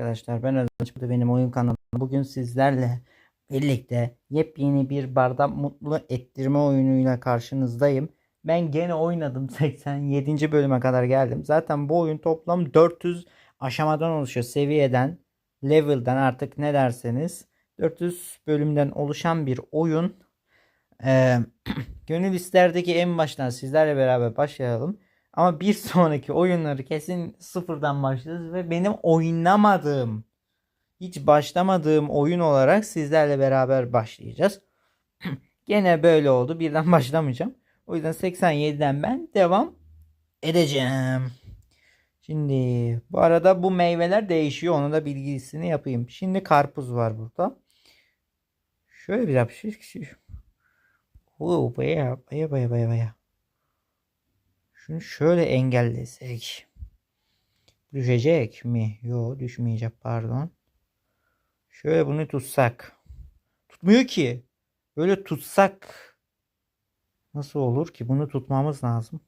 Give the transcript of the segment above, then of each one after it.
arkadaşlar. Ben Özdeş. Bu benim oyun kanalım. Bugün sizlerle birlikte yepyeni bir bardak mutlu ettirme oyunuyla karşınızdayım. Ben gene oynadım. 87. bölüme kadar geldim. Zaten bu oyun toplam 400 aşamadan oluşuyor. Seviyeden, level'dan artık ne derseniz. 400 bölümden oluşan bir oyun. Ee, gönül isterdeki en baştan sizlerle beraber başlayalım. Ama bir sonraki oyunları kesin sıfırdan başlarız ve benim oynamadığım, hiç başlamadığım oyun olarak sizlerle beraber başlayacağız. Gene böyle oldu. Birden başlamayacağım. O yüzden 87'den ben devam edeceğim. Şimdi bu arada bu meyveler değişiyor. Onu da bilgisini yapayım. Şimdi karpuz var burada. Şöyle bir yapışır. Oo, baya baya baya baya baya. Şunu şöyle engellesek. Düşecek mi? Yok düşmeyecek pardon. Şöyle bunu tutsak. Tutmuyor ki. Böyle tutsak. Nasıl olur ki? Bunu tutmamız lazım.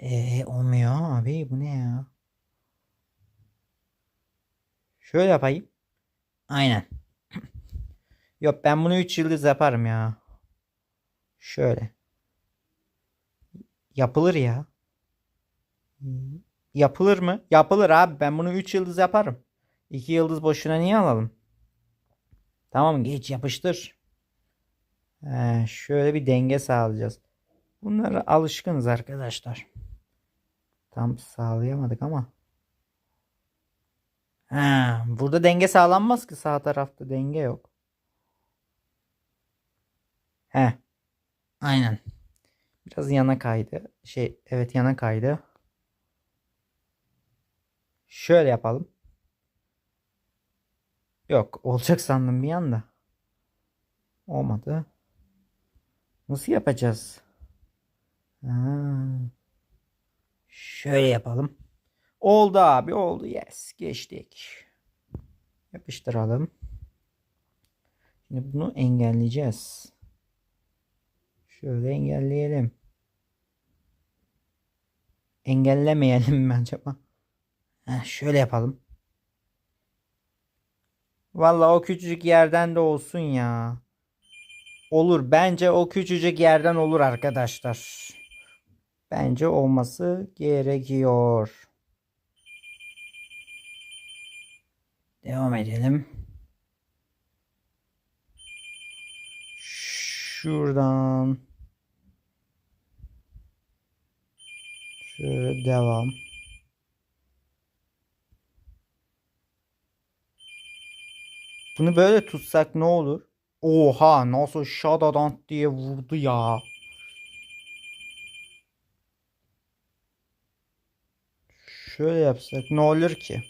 Eee olmuyor abi. Bu ne ya? Şöyle yapayım. Aynen. Yok ben bunu 3 yıldız yaparım ya. Şöyle. Yapılır ya. Yapılır mı? Yapılır abi. Ben bunu 3 yıldız yaparım. 2 yıldız boşuna niye alalım? Tamam geç yapıştır. Ee, şöyle bir denge sağlayacağız. Bunlara alışkınız arkadaşlar. Tam sağlayamadık ama. Ha, burada denge sağlanmaz ki sağ tarafta denge yok. He. Aynen. Biraz yana kaydı. Şey evet yana kaydı. Şöyle yapalım. Yok olacak sandım bir anda. Olmadı. Nasıl yapacağız? Ha. Şöyle yapalım. Oldu abi oldu. Yes geçtik. Yapıştıralım. Şimdi bunu engelleyeceğiz. Şöyle engelleyelim. Engellemeyelim mi acaba? Heh, şöyle yapalım. Vallahi o küçücük yerden de olsun ya. Olur. Bence o küçücük yerden olur arkadaşlar. Bence olması gerekiyor. Devam edelim. Şuradan. Devam. Bunu böyle tutsak ne olur? Oha nasıl şadadant diye vurdu ya. Şöyle yapsak ne olur ki?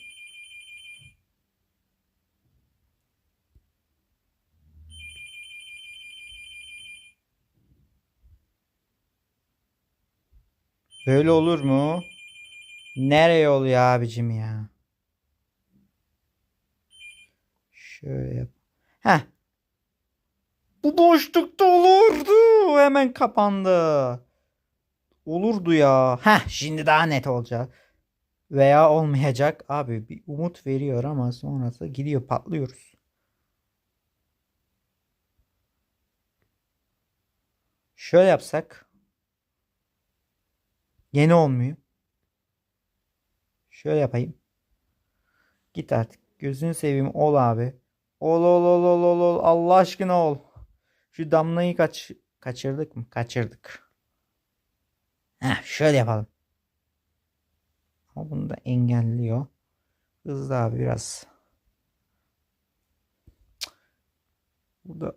Böyle olur mu? Nereye oluyor abicim ya? Şöyle yap. Heh. Bu boşlukta olurdu. Hemen kapandı. Olurdu ya. Heh şimdi daha net olacak. Veya olmayacak. Abi bir umut veriyor ama sonrası gidiyor patlıyoruz. Şöyle yapsak. Yeni olmuyor. Şöyle yapayım. Git artık. Gözünü seveyim ol abi. Ol ol ol ol ol ol. Allah aşkına ol. Şu damlayı kaç kaçırdık mı? Kaçırdık. Heh, şöyle yapalım. Ama bunu da engelliyor. Hızlı abi biraz. Burada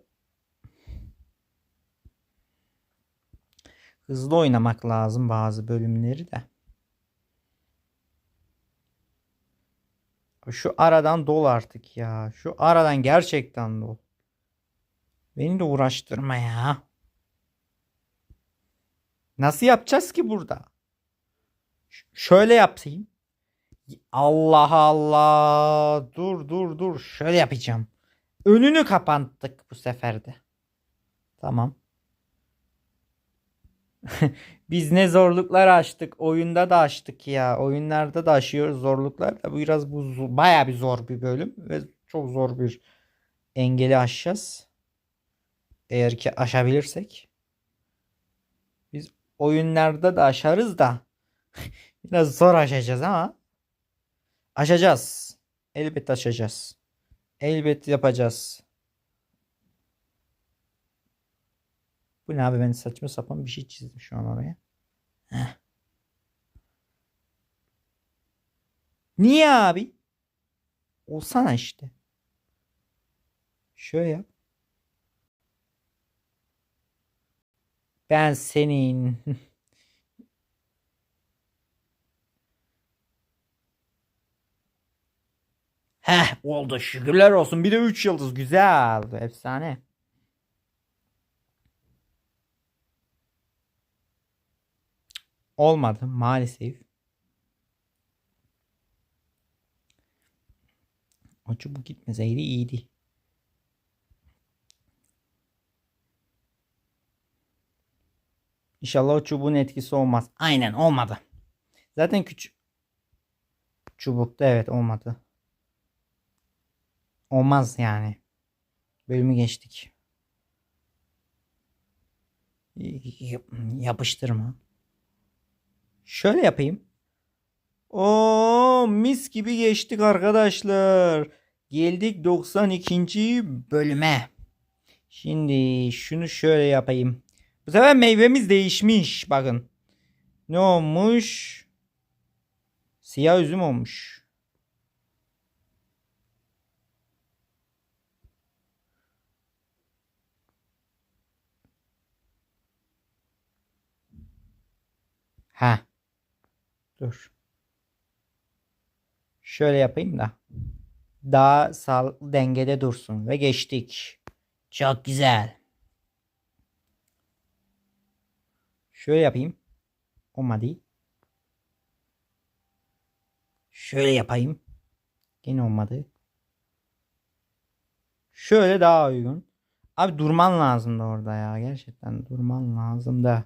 hızlı oynamak lazım bazı bölümleri de. Şu aradan dol artık ya. Şu aradan gerçekten dol. Beni de uğraştırma ya. Nasıl yapacağız ki burada? Ş- şöyle yapayım. Allah Allah. Dur dur dur. Şöyle yapacağım. Önünü kapattık bu sefer de. Tamam. Biz ne zorluklar aştık. Oyunda da aştık ya. Oyunlarda da aşıyoruz zorluklar. da Biraz bu bayağı bir zor bir bölüm ve çok zor bir engeli aşacağız. Eğer ki aşabilirsek. Biz oyunlarda da aşarız da biraz zor aşacağız ama aşacağız. Elbet aşacağız. Elbet yapacağız. Bu ne abi ben saçma sapan bir şey çizdim şu an oraya. Heh. Niye abi? Olsana işte. Şöyle yap. Ben senin. Heh oldu şükürler olsun. Bir de 3 yıldız güzel. Efsane. Olmadı maalesef. O çubuk gitmeseydi iyiydi. İnşallah o çubuğun etkisi olmaz. Aynen olmadı. Zaten küçük çubukta evet olmadı. Olmaz yani. Bölümü geçtik. Yap- Yapıştırma. Şöyle yapayım. O mis gibi geçtik arkadaşlar. Geldik 92. bölüme. Şimdi şunu şöyle yapayım. Bu sefer meyvemiz değişmiş. Bakın. Ne olmuş? Siyah üzüm olmuş. Ha. Dur. Şöyle yapayım da. Daha sağlıklı dengede dursun ve geçtik. Çok güzel. Şöyle yapayım. Olmadı. Şöyle yapayım. Yine olmadı. Şöyle daha uygun. Abi durman lazımdı orada ya. Gerçekten durman lazım da.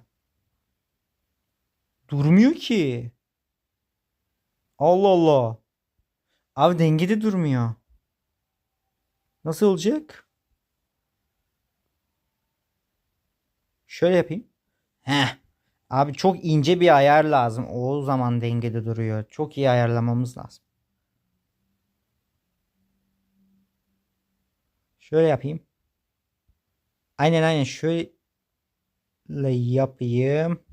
Durmuyor ki. Allah Allah. Abi dengede durmuyor. Nasıl olacak? Şöyle yapayım. Heh. Abi çok ince bir ayar lazım. O zaman dengede duruyor. Çok iyi ayarlamamız lazım. Şöyle yapayım. Aynen aynen şöyle yapayım.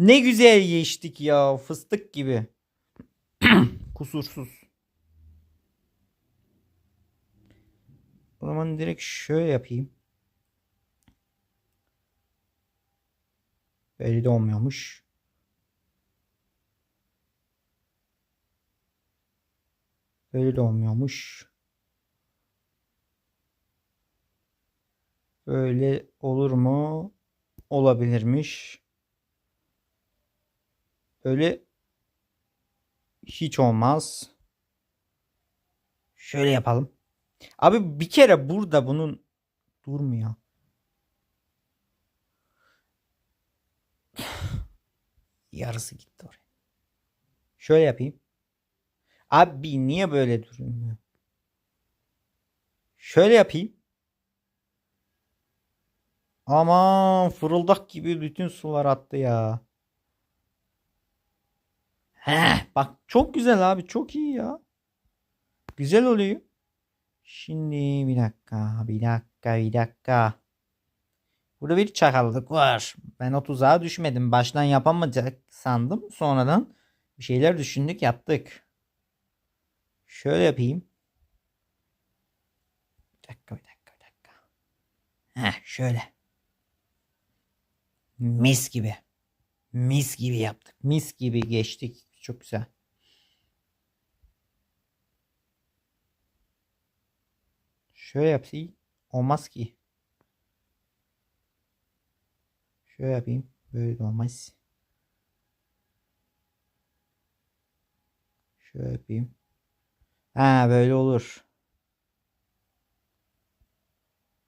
Ne güzel geçtik ya. Fıstık gibi. Kusursuz. O zaman direkt şöyle yapayım. Böyle de olmuyormuş. Böyle de olmuyormuş. Böyle olur mu? Olabilirmiş. Böyle hiç olmaz. Şöyle yapalım. Abi bir kere burada bunun durmuyor. Yarısı gitti oraya. Şöyle yapayım. Abi niye böyle durmuyor? Şöyle yapayım. Aman fırıldak gibi bütün sular attı ya. Heh, bak çok güzel abi çok iyi ya. Güzel oluyor. Şimdi bir dakika bir dakika bir dakika. Burada bir çakallık var. Ben o tuzağa düşmedim. Baştan yapamayacak sandım. Sonradan bir şeyler düşündük yaptık. Şöyle yapayım. Bir dakika bir dakika bir dakika. Heh şöyle. Mis gibi. Mis gibi yaptık. Mis gibi geçtik. Çok güzel. Şöyle yapayım. Olmaz ki. Şöyle yapayım. Böyle olmaz. Şöyle yapayım. Ha böyle olur.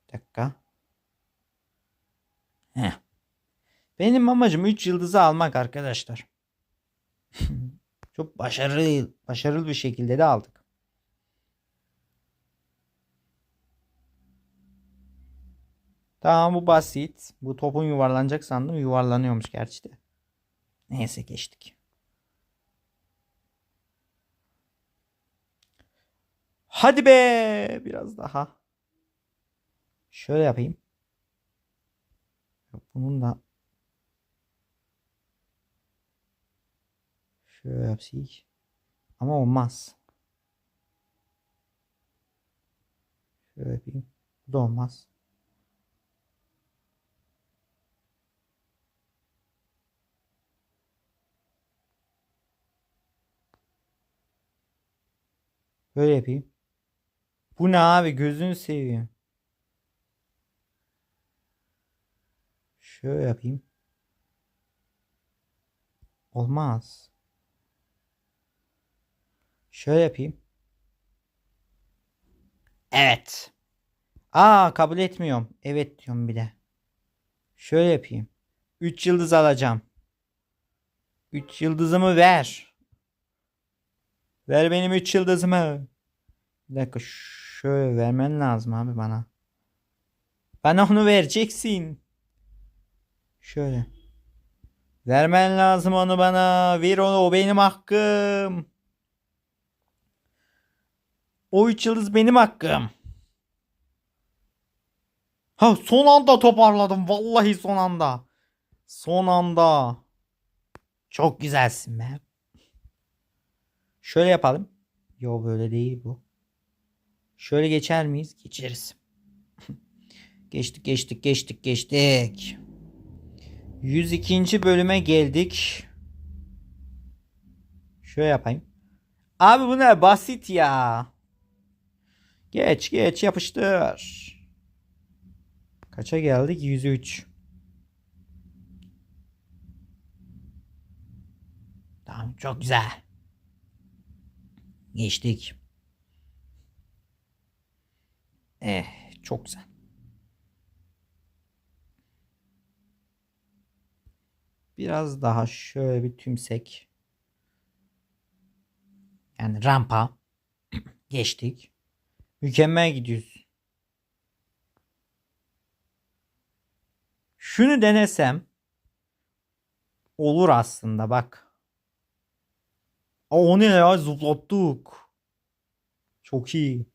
Bir dakika. Heh. Benim amacım 3 yıldızı almak arkadaşlar. Çok başarılı başarılı bir şekilde de aldık. Tamam bu basit. Bu topun yuvarlanacak sandım. Yuvarlanıyormuş gerçi de. Neyse geçtik. Hadi be. Biraz daha. Şöyle yapayım. Bunun da şöyle yapayım. Ama olmaz. Şöyle yapayım. Bu da olmaz. Böyle yapayım. Bu ne abi gözünü seveyim. Şöyle yapayım. Olmaz. Şöyle yapayım. Evet. Aa kabul etmiyorum. Evet diyorum bir de. Şöyle yapayım. 3 yıldız alacağım. 3 yıldızımı ver. Ver benim 3 yıldızımı. Bir dakika şöyle vermen lazım abi bana. Bana onu vereceksin. Şöyle. Vermen lazım onu bana. Ver onu o benim hakkım. O 3 yıldız benim hakkım. Ha son anda toparladım. Vallahi son anda. Son anda. Çok güzelsin be. Şöyle yapalım. Yo böyle değil bu. Şöyle geçer miyiz? Geçeriz. geçtik geçtik geçtik geçtik. 102. bölüme geldik. Şöyle yapayım. Abi bu ne basit ya. Geç geç yapıştır. Kaça geldik? 103. Tamam çok güzel. Geçtik. Eh çok güzel. Biraz daha şöyle bir tümsek. Yani rampa. Geçtik. Mükemmel gidiyoruz. Şunu denesem olur aslında bak. O ne ya zıplattık. Çok iyi.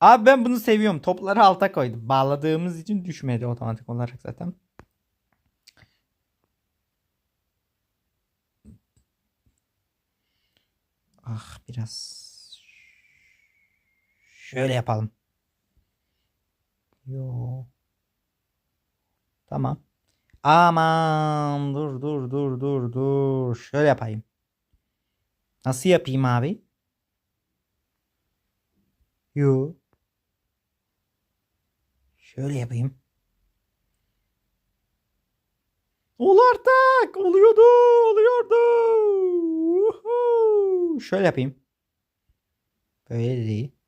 Abi ben bunu seviyorum. Topları alta koydum. Bağladığımız için düşmedi otomatik olarak zaten. Ah biraz. Şöyle yapalım. Yo. Tamam. Aman dur dur dur dur dur. Şöyle yapayım. Nasıl yapayım abi? Yo. Şöyle yapayım. Ol artık. Oluyordu. Oluyordu. Uhu. Şöyle yapayım. Böyle de değil.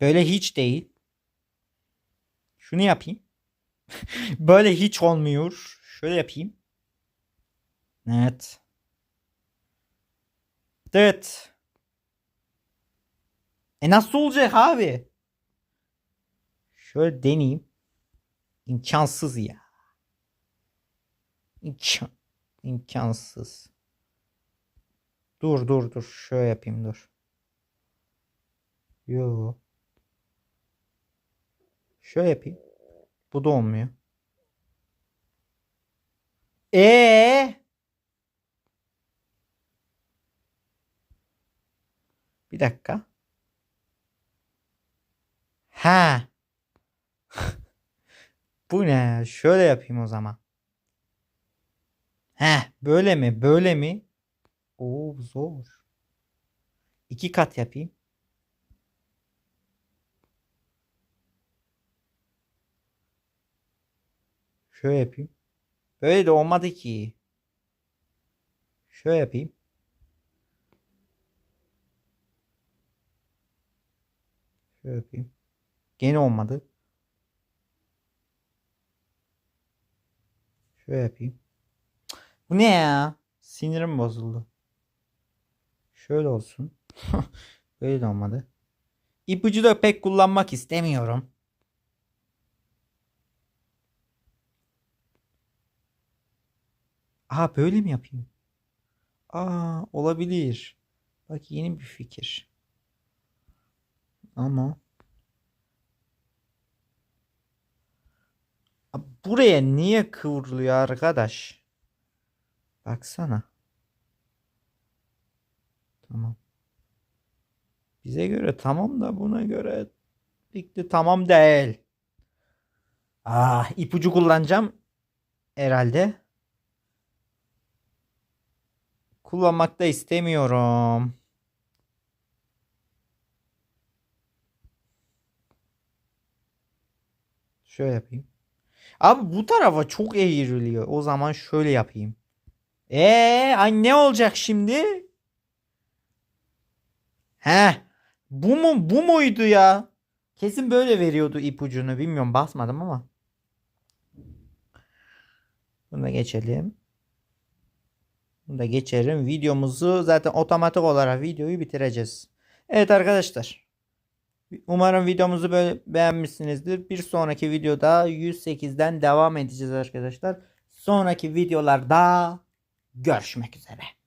Böyle hiç değil. Şunu yapayım. Böyle hiç olmuyor. Şöyle yapayım. Evet. Evet. E nasıl olacak abi? Şöyle deneyeyim. İmkansız ya. İmkan, imkansız. Dur dur dur. Şöyle yapayım dur. Yo. Şöyle yapayım. Bu da olmuyor. Ee? Bir dakika. Ha. Bu ne? Şöyle yapayım o zaman. He, böyle mi? Böyle mi? Oo zor. İki kat yapayım. Şöyle yapayım. Böyle de olmadı ki. Şöyle yapayım. Şöyle yapayım. Gene olmadı. Şöyle yapayım. Bu ne ya? Sinirim bozuldu. Şöyle olsun. Böyle de olmadı. İpucu da pek kullanmak istemiyorum. Aa böyle mi yapayım? Aa olabilir. Bak yeni bir fikir. Ama buraya niye kıvrılıyor arkadaş? Baksana. Tamam. Bize göre tamam da buna göre pek de tamam değil. Ah ipucu kullanacağım herhalde. Kullanmak da istemiyorum. Şöyle yapayım. Abi bu tarafa çok eğriliyor. O zaman şöyle yapayım. Ee, ay ne olacak şimdi? He. Bu mu bu muydu ya? Kesin böyle veriyordu ipucunu. Bilmiyorum basmadım ama. Bunu da geçelim. Bunu da geçerim. Videomuzu zaten otomatik olarak videoyu bitireceğiz. Evet arkadaşlar. Umarım videomuzu böyle beğenmişsinizdir. Bir sonraki videoda 108'den devam edeceğiz arkadaşlar. Sonraki videolarda görüşmek üzere.